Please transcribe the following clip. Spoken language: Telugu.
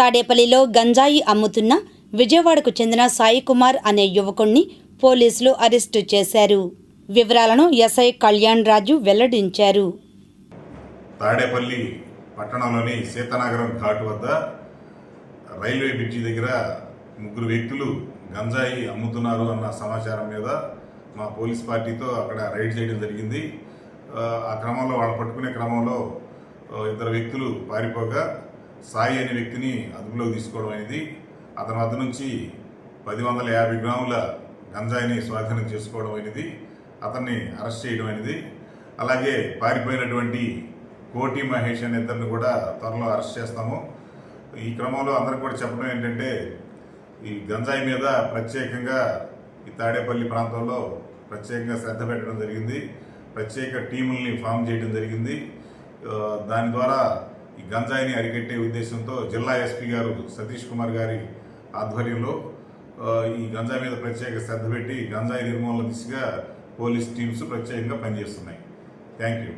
తాడేపల్లిలో గంజాయి అమ్ముతున్న విజయవాడకు చెందిన సాయి కుమార్ అనే యువకుణ్ణి పోలీసులు అరెస్టు చేశారు. వివరాలను ఎస్ఐ కళ్యాణ్ రాజు వెల్లడించారు. తాడేపల్లి పట్టణంలోని సీతానగరం ఘాట్ వద్ద రైల్వే బ్రిడ్జి దగ్గర ముగ్గురు వ్యక్తులు గంజాయి అమ్ముతున్నారు అన్న సమాచారం మీద మా పోలీస్ పార్టీతో అక్కడ రైడ్ చేయడం జరిగింది. ఆ, క్రమంలో వాళ్ళు పట్టుకునే క్రమంలో ఇద్దరు వ్యక్తులు పారిపోగా సాయి అనే వ్యక్తిని అదుపులోకి తీసుకోవడం అనేది అతని వద్ద నుంచి పది వందల యాభై గ్రాముల గంజాయిని స్వాధీనం చేసుకోవడం అనేది అతన్ని అరెస్ట్ చేయడం అనేది అలాగే పారిపోయినటువంటి కోటి మహేష్ అనే ఇద్దరిని కూడా త్వరలో అరెస్ట్ చేస్తాము. ఈ క్రమంలో అందరికి కూడా చెప్పడం ఏంటంటే ఈ గంజాయి మీద ప్రత్యేకంగా ఈ తాడేపల్లి ప్రాంతంలో ప్రత్యేకంగా శ్రద్ధ పెట్టడం జరిగింది. ప్రత్యేక టీముల్ని ఫామ్ చేయడం జరిగింది. దాని ద్వారా ఈ గంజాయిని అరికట్టే ఉద్దేశంతో జిల్లా ఎస్పీ గారు సతీష్ కుమార్ గారి ఆధ్వర్యంలో ఈ గంజాయి మీద ప్రత్యేక శ్రద్ధ పెట్టి గంజాయి నిర్మూలన దిశగా పోలీస్ టీమ్స్ ప్రత్యేకంగా పనిచేస్తున్నాయి. Thank you.